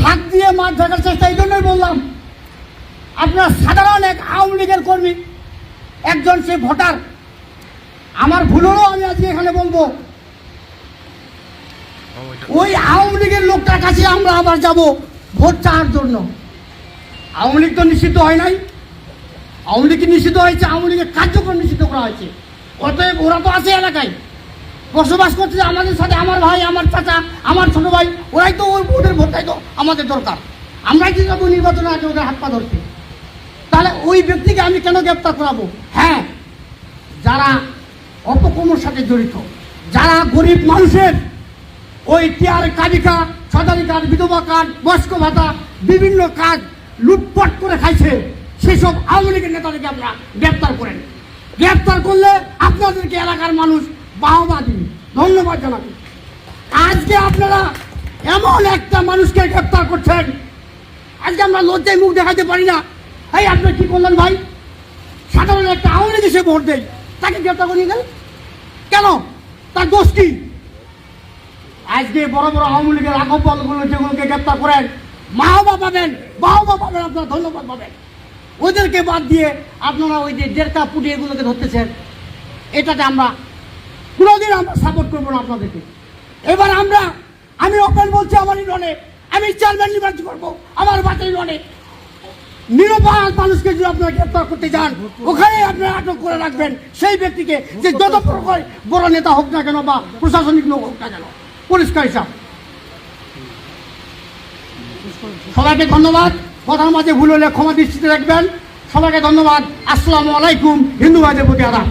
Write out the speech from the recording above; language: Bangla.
শাক দিয়ে মাছ ধরার চেষ্টা, এই জন্যই বললাম। আপনার সাধারণ এক আওয়ামী লীগের কর্মী, একজন সে ভোটার। আমার ভুল হলেও আমি আজকে এখানে বলব। ওই আওয়ামী লীগের লোকটার কাছে আমরা আবার যাব ভোট চাওয়ার জন্য। আওয়ামী লীগ তো নিষিদ্ধ হয় নাই। আওয়ামী লীগ নিষিদ্ধ হয়েছে? আওয়ামী লীগের কার্যক্রম নিষিদ্ধ করা হয়েছে। অতএব ওরা তো আছে এলাকায়। বসবাস করছে আমাদের সাথে আমার ভাই, আমার চাচা, আমার ছোট ভাই, ওরাই তো ওদের ভোটটাই তো আমাদের দরকার। আমরাই কি যাব নির্বাচনে আগে ওদের হাত পা ধরতে। তাহলে ওই ব্যক্তিকে আমি কেন গ্রেপ্তার করাবো? হ্যাঁ যারা অপকর্মর সাথে জড়িত, যারা গরিব মানুষের ওই টিয়ার কাবিকা সদারি কার্ড বিধবা কার্ড, বয়স্ক ভাতা, বিভিন্ন কাজ লুটপাট করে খাইছে, সেসব আওয়ামী লীগের নেতাদেরকে আমরা গ্রেপ্তার করেন। গ্রেপ্তার করলে আপনাদেরকে এলাকার মানুষ বাহবা দিবে। ধন্যবাদ জানাবি আজকে আপনারা এমন একটা মানুষকে গ্রেপ্তার করছেন। আজকে আমরা লজ্জায় মুখ দেখাতে পারি না। এই, আপনি কি করলেন ভাই? সাধারণ একটা আওয়ামী লীগ এসে ভোট দেয়, তাকে গ্রেপ্তার করিয়ে গেলেন কেন? তার দোষ কি? আজকে বড় বড় আওয়ামী লীগের আগপলগুলো যেগুলোকে গ্রেপ্তার করেন মাহবা পাবেন বাহবা পাবেন, আপনারা ধন্যবাদ পাবেন। ওদেরকে বাদ দিয়ে আপনারা ওই যে দেড়কা পুটি এগুলোকে ধরতেছেন। এটাতে আমরা কোনোদিন আমরা সাপোর্ট করব না আপনাদেরকে। এবার আমরা, আমি ওপেন বলছি আমার ইউনিয়নে, আমি চেয়ারম্যান নির্বাচন করব আমার বাচ্চা ইউনিয়নে। নিরপরাধ মানুষকে যদি আপনারা গ্রেপ্তার করতে যান, ওখানে আপনারা আটক করে রাখবেন সেই ব্যক্তিকে যে যত প্রকার বড় নেতা হোক না কেন বা প্রশাসনিক লোক হোক না কেন। পরিষ্কার হিসাব। সবাইকে ধন্যবাদ। কথার মাঝে ভুল হলে ক্ষমা দৃষ্টিতে রাখবেন। সবাইকে ধন্যবাদ। আসসালামু আলাইকুম। হিন্দু ভাইদের প্রতি আদাব।